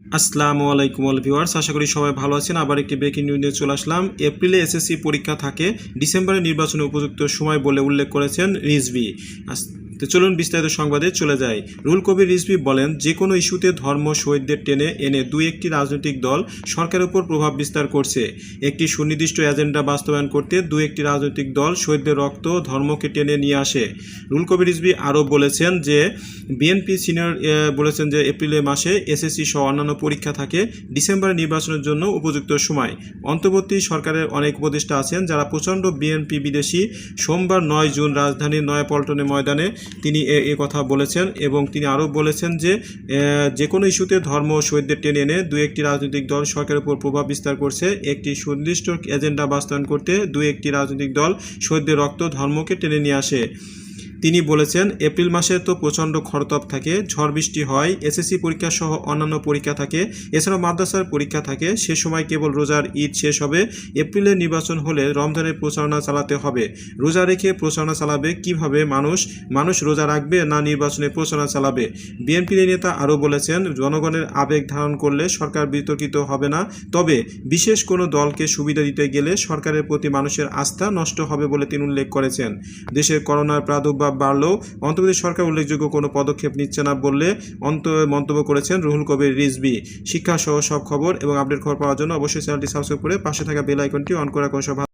আসসালামু আলাইকুম all viewers, আশা করি সবাই ভালো আছেন। আবার একটি ব্রেকিং নিউজ নিয়ে চলে আসলাম। এপ্রিলে এসএসসি পরীক্ষা থাকে, ডিসেম্বরে নির্বাচনে উপযুক্ত সময় বলে উল্লেখ করেছেন রিজভি। তো চলুন বিস্তারিত সংবাদে চলে যাই। রুল কবির রিজভি বলেন যে কোনো ইস্যুতে ধর্ম শহীদদের টেনে এনে দুই একটি রাজনৈতিক দল সরকারের উপর প্রভাব বিস্তার করছে। একটি সুনির্দিষ্ট এজেন্ডা বাস্তবায়ন করতে দু একটি রাজনৈতিক দল শহীদদের রক্ত ধর্মকে টেনে নিয়ে আসে। রুল কবির রিজভি আরও বলেছেন যে, বিএনপি সিনিয়র বলেছেন যে এপ্রিলে মাসে এসএসসি সহ অন্যান্য পরীক্ষা থাকে ডিসেম্বরে নির্বাচনের জন্য উপযুক্ত সময়। অন্তর্বর্তী সরকারের অনেক উপদেষ্টা আছেন যারা প্রচণ্ড বিএনপি বিদেশি। সোমবার নয় জুন রাজধানীর নয়াপল্টনে ময়দানে তিনি এ কথা বলেছেন এবং তিনি আরও বলেছেন যে যে কোনো ইস্যুতে ধর্ম শহীদদের টেনে এনে দু একটি রাজনৈতিক দল সরকারের উপর প্রভাব বিস্তার করছে। একটি সুনির্দিষ্ট এজেন্ডা বাস্তবায়ন করতে দু একটি রাজনৈতিক দল শহীদদের রক্ত ধর্মকে টেনে নিয়ে আসে। তিনি বলেছেন, এপ্রিল মাসে তো প্রচণ্ড খরতাপ থাকে, ঝড় বৃষ্টি হয়, এসএসসি পরীক্ষা সহ অন্যান্য পরীক্ষা থাকে, এছাড়াও মাদ্রাসার পরীক্ষা থাকে, সে সময় কেবল রোজার ঈদ শেষ হবে, এপ্রিলের নির্বাচন হলে রমজানের প্রচারণা চালাতে হবে। রোজা রেখে প্রচারণা চালাবে কীভাবে মানুষ? মানুষ রোজা রাখবে না নির্বাচনে প্রচারণা চালাবে? বিএনপির নেতা আরও বলেছেন, জনগণের আবেগ ধারণ করলে সরকার বিতর্কিত হবে না, তবে বিশেষ কোনো দলকে সুবিধা দিতে গেলে সরকারের প্রতি মানুষের আস্থা নষ্ট হবে বলে তিনি উল্লেখ করেছেন। দেশের করোনার প্রাদুর্ভাব বাড়লেও অন্তর্বর্তী সরকার উল্লেখযোগ্য কোনো পদক্ষেপ নিচ্ছে না বললে অন্ত মন্তব্য করেছেন রুহুল কবির রিজবি শিক্ষা সহ সব খবর এবং আপডেট খবর পাওয়ার জন্য অবশ্যই চ্যানেলটি সাবস্ক্রাইব করে পাশে থাকা বেল আইকনটি অন করা কোনো সব